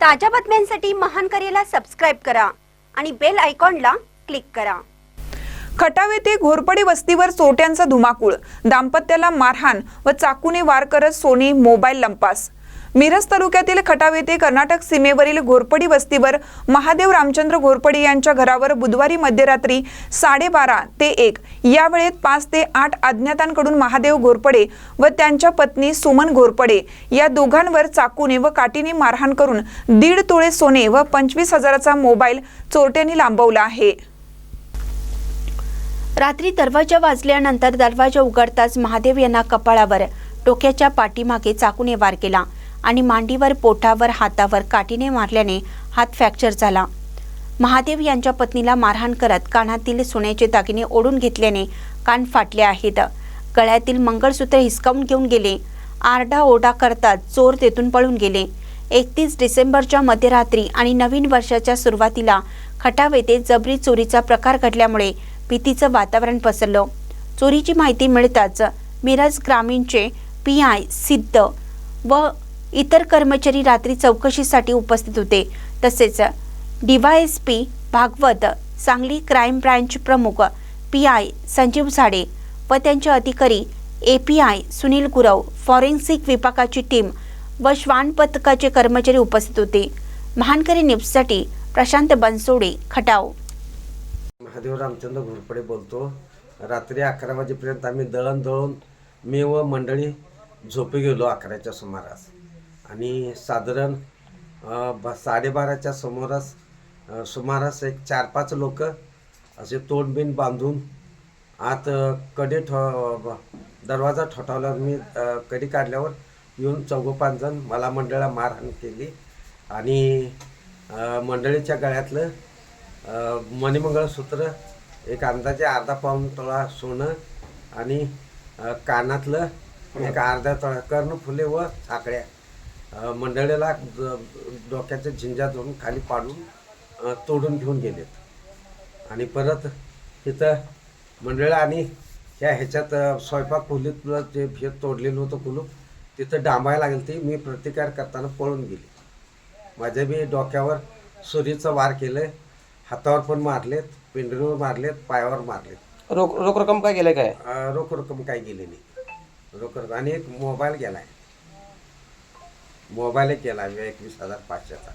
ताज्या बातम्यांसाठी महान करेला सबस्क्राईब करा आणि बेल आयकॉनला क्लिक करा. खटाव येथे घोरपडी वस्तीवर चोरट्यांचा धुमाकूळ. दाम्पत्याला मारहाण व चाकूने वार करत सोने मोबाईल लंपास. मिरज तालुक्यातील खटाव येथे कर्नाटक सीमेवरील घोरपडी वस्तीवर महादेव रामचंद्र घोरपडी यांच्या घरावर बुधवारी मध्यरात्री साडेबारा ते एक या वेळेत पाच ते आठ अज्ञातांकडून महादेव घोरपडे व त्यांच्या पत्नी सुमन घोरपडे या दोघांवर चाकूने व काठीने मारहाण करून दीड तोळे सोने व पंचवीस हजाराचा मोबाईल चोरट्यांनी लांबवला आहे. रात्री दरवाजा वाजल्यानंतर दरवाजा उघडताच महादेव यांना कपाळावर डोक्याच्या पाठीमागे चाकूने वार केला. आणि मांडीवर पोटावर हातावर काठीने मारल्याने हात फ्रॅक्चर झाला. महादेव यांच्या पत्नीला मारहाण करत कानातील सोन्याचे दागिने ओढून घेतल्याने कान फाटले आहेत. गळ्यातील मंगळसूत्र हिसकावून घेऊन गेले. आरडा ओरडा करतात चोर तेथून पळून गेले. एकतीस डिसेंबरच्या मध्यरात्री आणि नवीन वर्षाच्या सुरुवातीला खटाव येथे जबरी चोरीचा प्रकार घडल्यामुळे भीतीचं वातावरण पसरलं. चोरीची माहिती मिळताच मिरज ग्रामीणचे पी आय सिद्ध व इतर कर्मचारी रात्री चौकशीसाठी उपस्थित होते. तसेच DYSP Bhagwat Sangli crime branch प्रमुख पी आय संजीव झाडे व त्यांचे अधिकारी A P I Sunil Gurav forensic विभागाची टीम व श्वान पथकाचे कर्मचारी उपस्थित होते. महानकरी न्यूजसाठी प्रशांत बनसोडे खटाव. महादेव रामचंद्र घोरपडे बोलतो. रात्री अकरा वाजेपर्यंत आम्ही दळण दळून मी व मंडळी झोपी गेलो अकराच्या सुमारास. आणि साधारण ब साडेबाराच्या समोरास सुमारास एक चार पाच लोक असे तोंडबिन बांधून आत कडी ठ दरवाजा ठोठावल्यावर मी कडी काढल्यावर येऊन चौघ पाच जण मला मंडळाला मारहाण केली. आणि मंडळीच्या गळ्यातलं मणिमंगळसूत्र एक अंदाजे अर्धा पाऊन तोळा सोनं आणि कानातलं एक अर्धा तोळा कर्णफुले व साकळ्या मंडळीला डोक्याच्या झिंजा धरून खाली पाडून तोडून घेऊन गेलेत. आणि परत तिथं मंडळ आणि ह्या ह्याच्यात स्वयंपाक खोलीतलं जे हे तोडलेलं होतं कुलूप तिथं डांबायला लागेल ती मी प्रतिकार करताना पळून गेली. माझ्या बी डोक्यावर सुरीचं वार केलं हातावर पण मारलेत पिंडरीवर मारलेत पायावर मारलेत. रोख रोख रक्कम काय केलंय काय? रोख रक्कम काही गेली नाही. रोख रक्कम आणि एक मोबाईल गेलाय. मोबाईल एक मी एकवीस हजार पाचशेचा.